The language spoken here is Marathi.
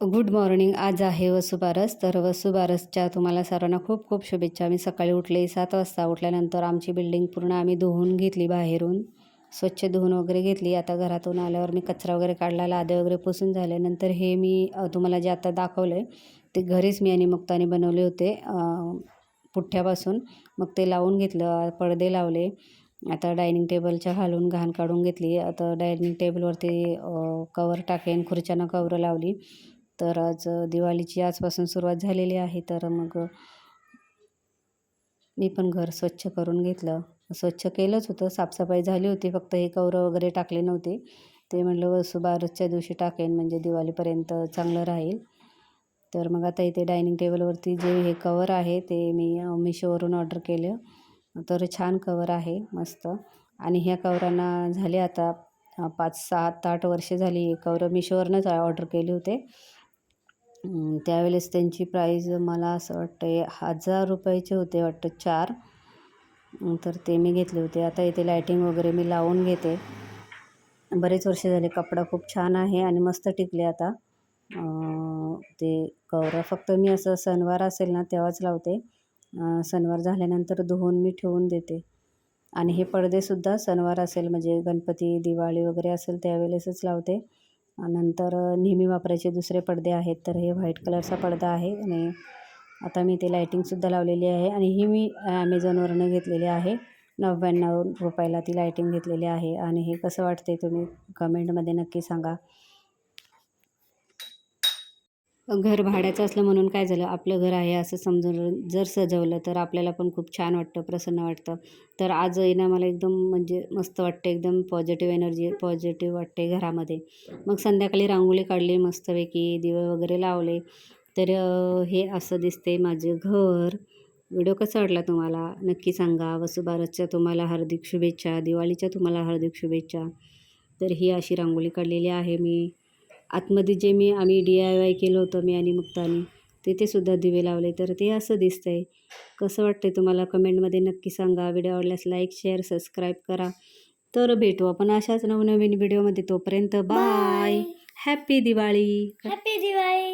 Good morning. आज आहे वसुबारस. तर वसुबारसच्या तुम्हाला सर्वांना खूप खूप शुभेच्छा. मी सकाळी उठले सात वाजता. उठल्यानंतर आमची बिल्डिंग पूर्ण आम्ही धुवून घेतली बाहेरून. स्वच्छ धुवून वगैरे घेतली. आता घरातून आल्यावर मी कचरा वगैरे काढला लादे वगैरे पुसून झाले. नंतर हे मी तुम्हाला जे आता दाखवलं आहे ते घरीच मी आणि मुक्ताने बनवले होते पुठ्ठ्यापासून. मग ते लावून घेतलं पडदे लावले. आता डायनिंग टेबलच्या घालून घाण काढून घेतली. आता डायनिंग टेबलवरती कवर टाकेन खुर्च्यांना कवरं लावली. तर आज दिवाळीची आजपासून सुरुवात झालेली आहे. तर मग मी पण घर स्वच्छ करून घेतलं. स्वच्छ केलंच होतं. साफसफाई झाली होती. फक्त हे कवरं वगैरे टाकले नव्हते. ते म्हणलं वसुबारसच्या दिवशी टाकेन. म्हणजे दिवाळीपर्यंत चांगलं राहील. तर मग आता इथे डायनिंग टेबलवरती जे हे कवर आहे ते मी मिशोवरून ऑर्डर केलं. तर छान कवर आहे. मस्त. आणि ह्या कवरांना झाले आता पाच सात आठ वर्षे झाली. हे कवरं मिशोवरूनच ऑर्डर केले होते. त्यावेळेस त्यांची प्राईज मला असं वाटतं हजार रुपयाचे होते वाटतं चार. तर ते मी घेतले होते. आता इथे लायटिंग वगैरे मी लावून घेते. बरेच वर्ष झाले कपडा खूप छान आहे आणि मस्त टिकले आता. ते कवर फक्त मी असं सणवार असेल ना तेव्हाच लावते. सणवार झाल्यानंतर धुवून मी ठेवून देते. आणि हे पडदेसुद्धा सणवार असेल म्हणजे गणपती दिवाळी वगैरे असेल त्यावेळेसच लावते. नंतर नेहमी वापरायचे दुसरे पडदे आहेत. तर हे व्हाईट कलरचा पडदा आहे आणि आता मी ते लायटिंगसुद्धा लावलेली आहे आणि ही मी ॲमेझॉनवरनं घेतलेली आहे. नव्याण्णव रुपयाला ती लायटिंग घेतलेली आहे. आणि हे कसं वाटते तुम्ही कमेंटमध्ये नक्की सांगा. घर भाड्याचं असलं म्हणून काय झालं? आपलं घर आहे असं समजून जर सजवलं तर आपल्याला पण खूप छान वाटतं प्रसन्न वाटतं. तर आज आहे ना मला एकदम म्हणजे मस्त वाटते एकदम पॉझिटिव्ह एनर्जी पॉझिटिव्ह वाटते घरामध्ये. मग संध्याकाळी रांगोळी काढली मस्तपैकी दिवे वगैरे लावले. तर हे असं दिसते माझे घर. व्हिडिओ कसा वाटला तुम्हाला? नक्की सांगा. वसुबारसच्या तुम्हाला हार्दिक शुभेच्छा दिवाळीच्या तुम्हाला हार्दिक शुभेच्छा. तर ही अशी रांगोळी काढलेली आहे मी. आतमध्ये जे मी आम्ही डी आय वाय केलं होतं मी आणि मुक्तानी तिथे सुद्धा दिवे लावले. तर ते असं दिसतंय. कसं वाटतंय तुम्हाला? कमेंटमध्ये नक्की सांगा. व्हिडिओ आवडल्यास लाईक शेअर सबस्क्राईब करा. तर भेटू आपण अशाच नवनवीन व्हिडिओमध्ये. तोपर्यंत bye. Happy Diwali. Happy Diwali.